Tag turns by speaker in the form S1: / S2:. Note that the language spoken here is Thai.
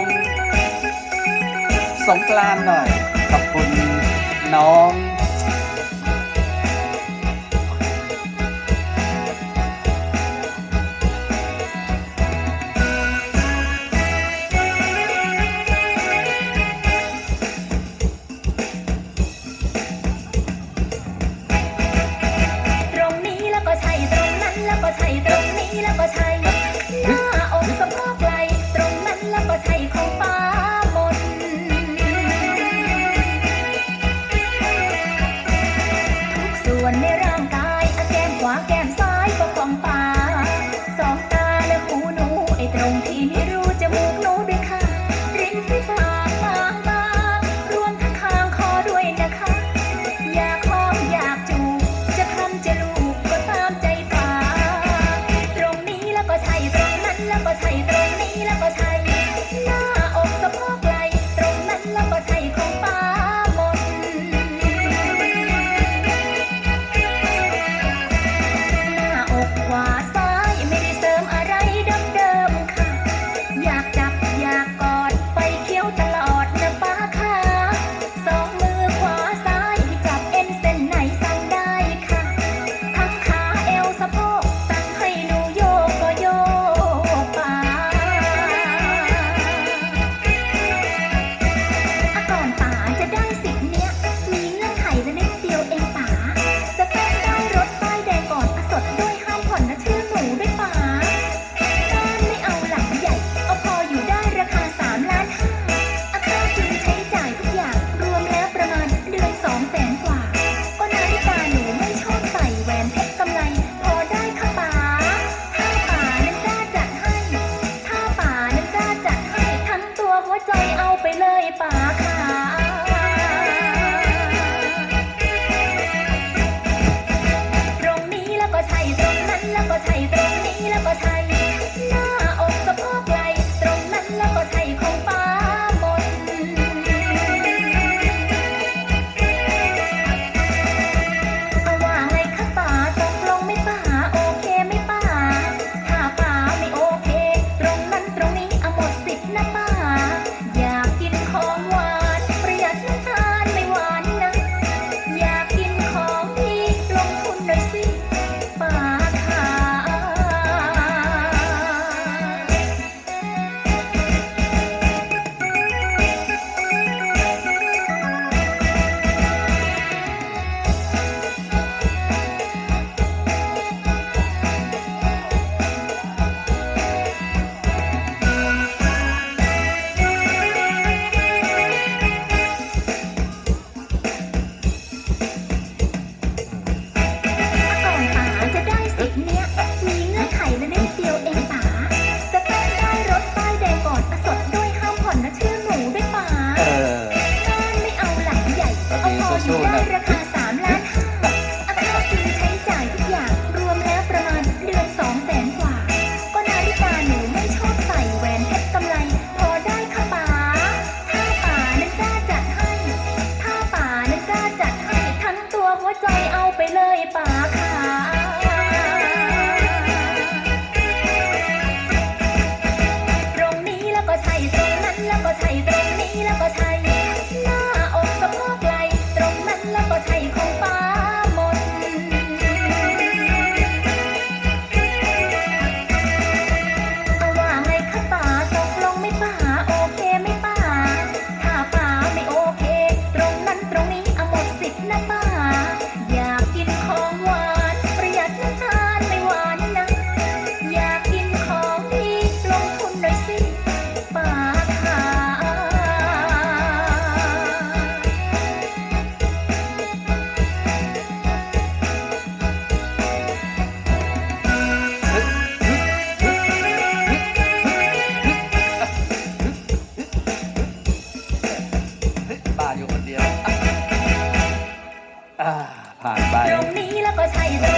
S1: งสงกรานหน่อย ขอบคุณน้อง
S2: ตรงนี้แล้วก็ใช่ตรงนั้นแล้วก็ใช่ตรงนี้แล้วก็ใช่ Amen. ผ่านไป ตรงนี้แล้วก็ใช่